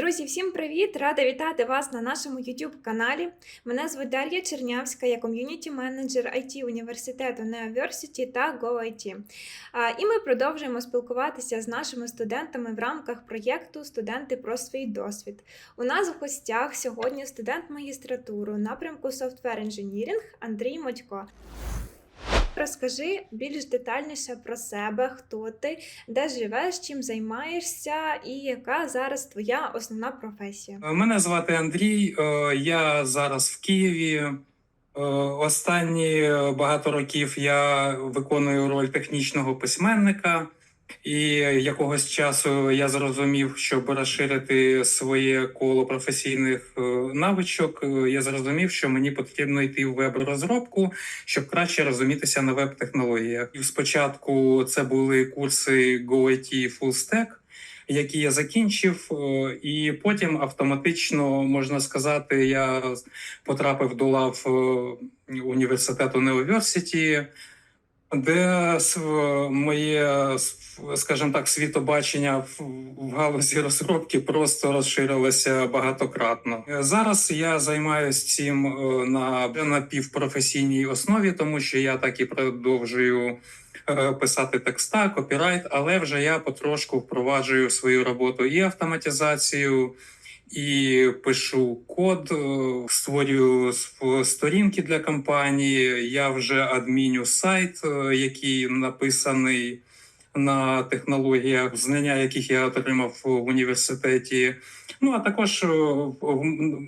Друзі, всім привіт! Рада вітати вас на нашому YouTube каналі. Мене звуть Дар'я Чернявська, я ком'юніті менеджер IT університету Neoversity та GoIT. І ми продовжуємо спілкуватися з нашими студентами в рамках проєкту Студенти про свій досвід. У нас в гостях сьогодні студент магістратури напрямку Software Engineering Андрій Модько. Розкажи більш детальніше про себе, хто ти, де живеш, чим займаєшся і яка зараз твоя основна професія. Мене звати Андрій. е, Я зараз в Києві. Е, Останні е, багато років я виконую роль технічного письменника, і якогось часу я зрозумів, щоб розширити своє коло професійних е, навичок. е, Я зрозумів, що мені потрібно йти в веб-розробку, щоб краще розумітися на веб-технологіях. І спочатку це були курси GoIT Full Stack, які я закінчив, е, і потім автоматично можна сказати, я потрапив до лав університету Neoversity, де моє, скажімо так, світобачення в галузі розробки просто розширилося багатократно. Зараз я займаюся цим е, на напівпрофесійній основі, тому що я так і продовжую е, писати текста, копірайт, але вже я потрошку впроваджую свою роботу і автоматизацію, і пишу код, е, створюю сторінки для компанії. Я вже адміню сайт, е, який написаний на технологіях, знання яких я отримав в університеті. Ну а також е,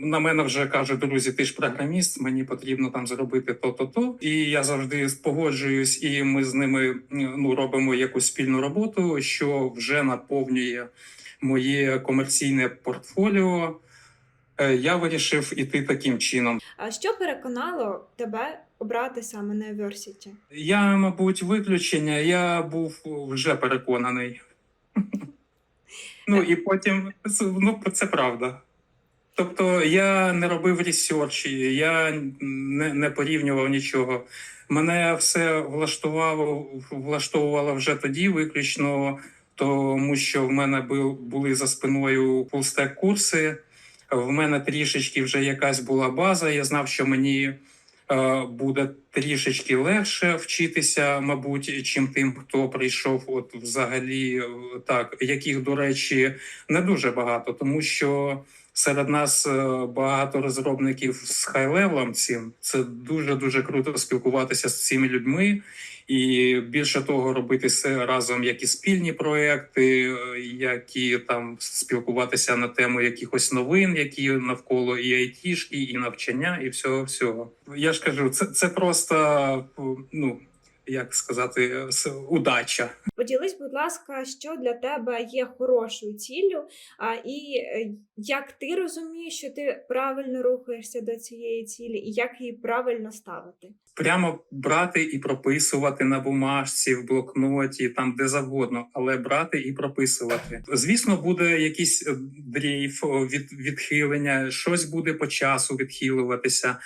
на мене вже кажуть, друзі, ти ж програміст, мені потрібно там зробити то-то то. І я завжди погоджуюсь, і ми з ними ну робимо якусь спільну роботу, що вже наповнює моє комерційне портфоліо. Е, Я вирішив іти таким чином. А що переконало тебе обрати саме на Neoversity? Я, мабуть, виключення. Я був вже переконаний. Ну і потім ну, це правда. Тобто я не робив ресерчі, я не, не порівнював нічого. Мене все влаштувало, влаштовувало вже тоді, виключно тому, що в мене бу- були за спиною фулстек курси. В мене трішечки вже якась була база. Я знав, що мені е, буде трішечки легше вчитися, мабуть, чим тим, хто прийшов, от взагалі, е, так, яких, до речі, не дуже багато, тому що серед нас е, багато розробників з хай-левелом цим. Це дуже дуже круто спілкуватися з цими людьми. І більше того, робити все разом, як і спільні проекти, е, як і там спілкуватися на тему якихось новин, які навколо і айтішки, і навчання, і всього всього. Я ж кажу, це, це просто ну як сказати, с- удача. Поділись, будь ласка, що для тебе є хорошою ціллю, а, і е, як ти розумієш, що ти правильно рухаєшся до цієї цілі, і як її правильно ставити? прямо брати і прописувати на бумажці, в блокноті, там де завгодно, але брати і прописувати. Звісно, буде якийсь е, дрейф, від відхилення, щось буде по часу відхилюватися.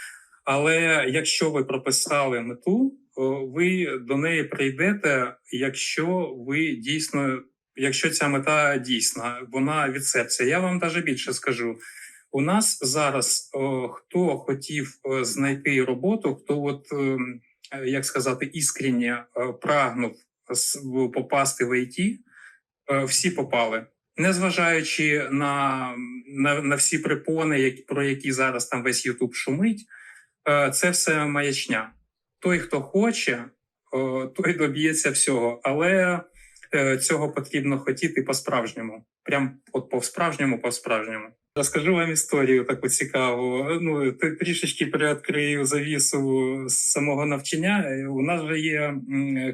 Але якщо ви прописали мету, ви до неї прийдете, якщо ви дійсно, якщо ця мета дійсна, вона від серця. Я вам навіть більше скажу. У нас зараз хто хотів е, знайти роботу, хто от ем, е, як сказати, іскренне е, прагнув попасти в ІТ, е, всі попали. Незважаючи на, на, на всі препони, які, про які зараз там весь Ютуб шумить, е, це все маячня. Той, хто хоче, той доб'ється всього. Але е, цього потрібно хотіти по-справжньому. Прям от по-справжньому, по-справжньому. Розкажу вам історію таку цікаву. Ну трішечки приоткрию завісу самого навчання. Е, У нас вже є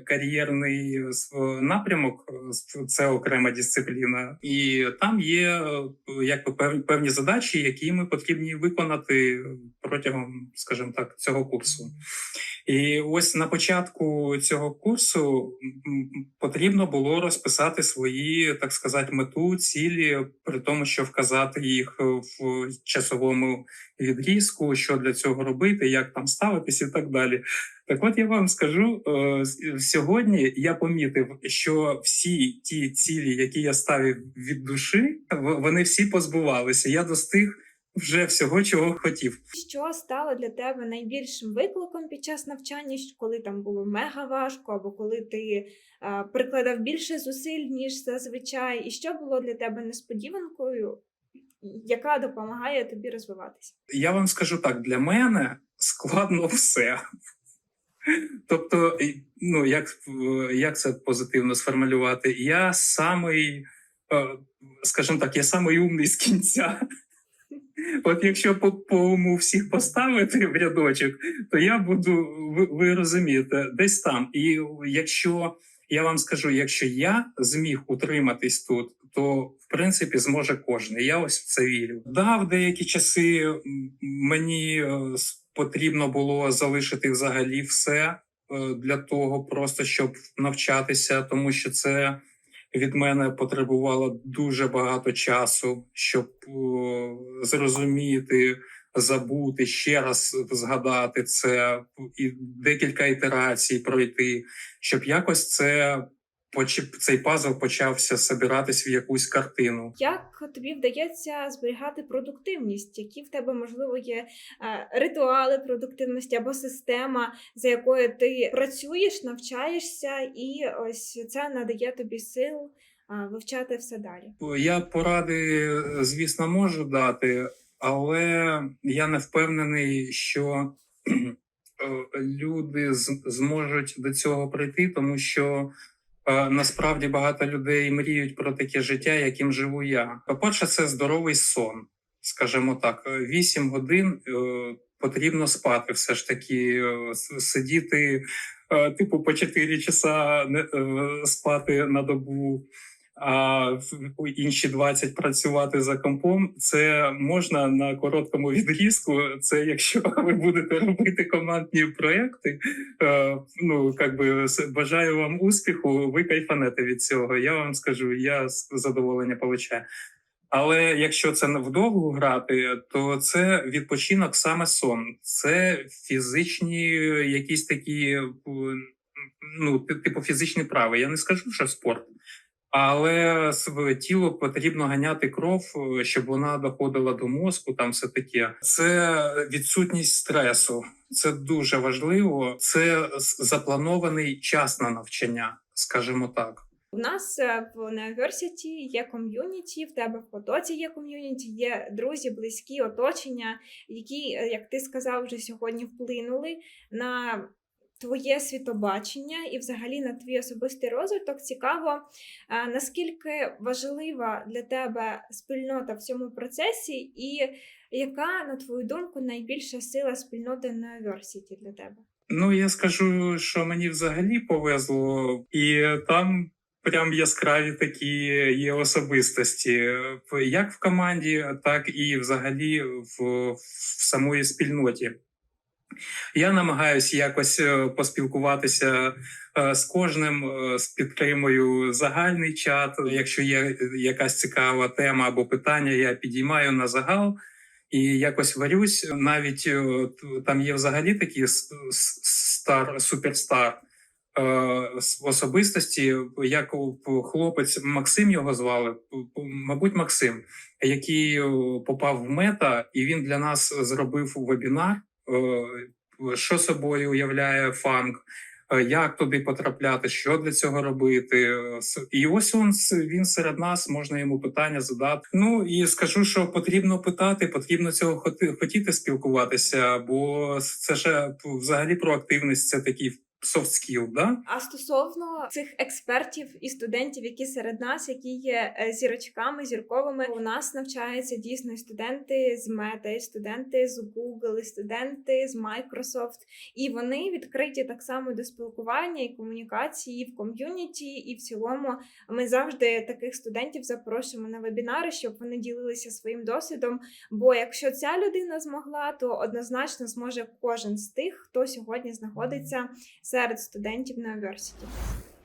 кар'єрний с- напрямок, с- це окрема дисципліна, і там є е, певні, певні задачі, які ми потрібні виконати протягом, скажімо так, цього курсу. І ось на початку цього курсу потрібно було розписати свої, так сказати, мету, цілі, при тому, що вказати їх в часовому відрізку, що для цього робити, як там ставитись і так далі. Так от я вам скажу е, сьогодні. Я помітив, що всі ті цілі, які я ставив від душі, вони всі позбувалися. Я достиг вже всього, чого хотів. Що стало для тебе найбільшим викликом під час навчання, коли там було мега важко, або коли ти а, прикладав більше зусиль, ніж зазвичай, і що було для тебе несподіванкою, яка допомагає тобі розвиватися? Я вам скажу так: для мене складно все. Тобто, ну як, як це позитивно сформулювати? Я самий, е, скажімо так, я самий умний з кінця. От якщо по, по уму всіх поставити в рядочок, то я буду, ви, ви розумієте, десь там. І якщо я вам скажу, якщо я зміг утриматись тут, то в принципі зможе кожен. Я ось в це вірю. Да, в деякі часи мені е, потрібно було залишити взагалі все е, для того, просто щоб навчатися, тому що це від мене потребувало дуже багато часу, щоб зрозуміти, забути, ще раз згадати це і декілька ітерацій пройти, щоб якось це цей пазл почався собиратись в якусь картину. Як тобі вдається зберігати продуктивність? Які в тебе можливо є е, ритуали продуктивності або система, за якою ти працюєш, навчаєшся, і ось це надає тобі сил е, вивчати все далі? Я поради, звісно, можу дати, але я не впевнений, що е, люди зможуть до цього прийти, тому що насправді багато людей мріють про таке життя, яким живу я. По-перше, це здоровий сон, скажімо так, Е, 8 годин е, потрібно спати, все ж таки е, сидіти. е, Типу по 4 часа е, спати на добу, а інші 20 працювати за компом. Це можна на короткому відрізку. Це якщо ви будете робити командні проекти. Е, ну як би бажаю вам успіху. Ви кайфанете від цього. Я вам скажу, я з задоволення получаю. Але якщо це вдовгу грати, то це відпочинок саме сон. Це фізичні якісь такі, е, ну, типу фізичні прави. Я не скажу, що спорт. Але тіло потрібно ганяти кров, щоб вона доходила до мозку. Там все таке. Це відсутність стресу. Це дуже важливо. Це запланований час на навчання, скажімо так. У нас е, в Neoversity є ком'юніті, в тебе в потоці є ком'юніті, є друзі, близькі, оточення, які, е, як ти сказав, вже сьогодні вплинули на твоє світобачення і взагалі на твій особистий розвиток. Цікаво, е, наскільки важлива для тебе спільнота в цьому процесі, і яка, на твою думку, найбільша сила спільноти Neoversity для тебе? Ну я скажу, що мені взагалі повезло, і там прям яскраві такі є особистості, як в команді, так і взагалі в, в самої спільноті. Я намагаюся якось е, поспілкуватися е, з кожним, е, підтримую загальний чат. Якщо є якась цікава тема або питання, я підіймаю на загал і якось варюсь. Навіть там є взагалі такі стар, суперстар особистості, як хлопець Максим його звали, мабуть, Максим, який попав в мета, і він для нас зробив вебінар, що собою уявляє фанк. е, Як туди потрапляти, що для цього робити, Е, і ось він, він серед нас можна йому питання задати. Ну і скажу, що потрібно питати, потрібно цього хотіти спілкуватися, бо це ж взагалі про активність. це такий soft skill, да? А стосовно цих експертів і студентів, які серед нас, які є е, зірочками, зірковими, у нас навчаються дійсно студенти з і студенти з Google, студенти з Microsoft, і вони відкриті так само до спілкування і комунікації і в ком'юніті, і в цілому ми завжди таких студентів запрошуємо на вебінари, щоб вони ділилися своїм досвідом. Бо якщо ця людина змогла, то однозначно зможе кожен з тих, хто сьогодні знаходиться серед студентів на університеті.